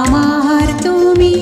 আমার তুমি।